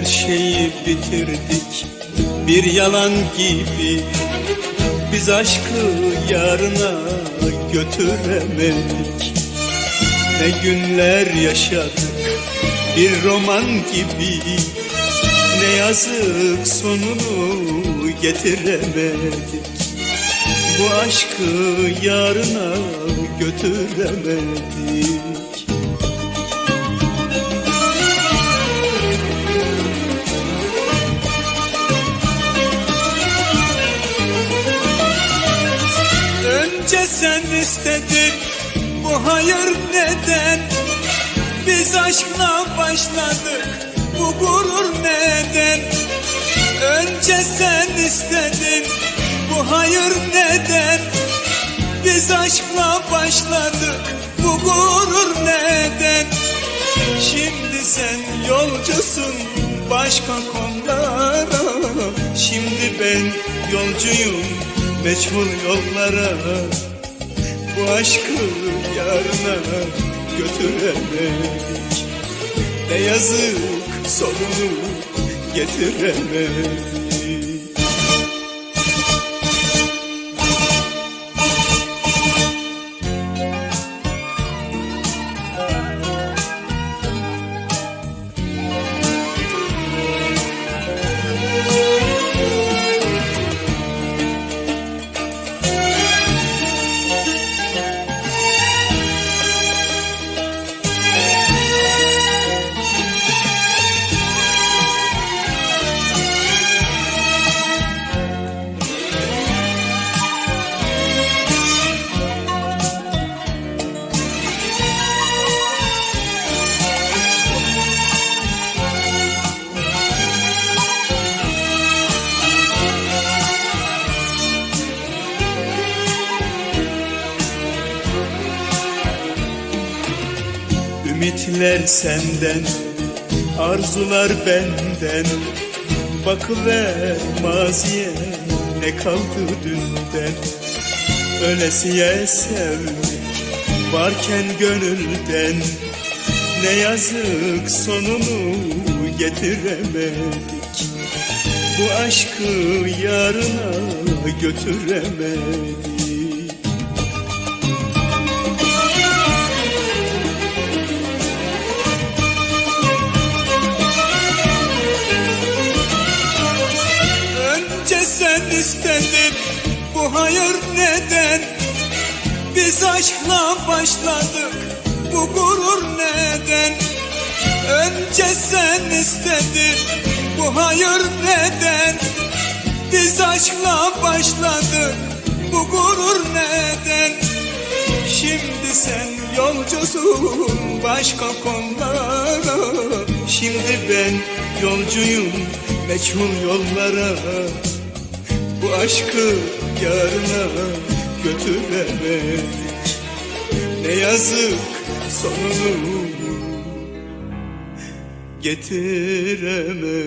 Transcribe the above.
Her şeyi bitirdik. Bir yalan gibi Biz aşkı yarına götüremedik. Ne günler yaşadık bir roman gibi. Ne yazık sonunu getiremedik. Bu aşkı yarına götüremedik sen istedin bu hayır neden? Biz aşkla başladık bu gurur neden? Önce sen istedin bu hayır neden? Biz aşkla başladık bu gurur neden? Şimdi sen yolcusun başka konulara. Şimdi ben yolcuyum meçhul yollara Bu aşkı yarına götüremedik Ne yazık sonunu getiremedik Ümitler senden, arzular benden. Bakıver maziye ne kaldı dünden? Ölesiye sevmek varken gönülden. Ne yazık sonunu getiremedik. Bu aşkı yarına götüremedik bu hayır neden? Biz aşkla başladık bu gurur neden? Önce sen istedin bu hayır neden? Biz aşkla başladık bu gurur neden? Şimdi sen yolcusun başka konulara. Şimdi ben yolcuyum meçhul yollara aşkı yarına götüremedik Ne yazık sonunu getiremedik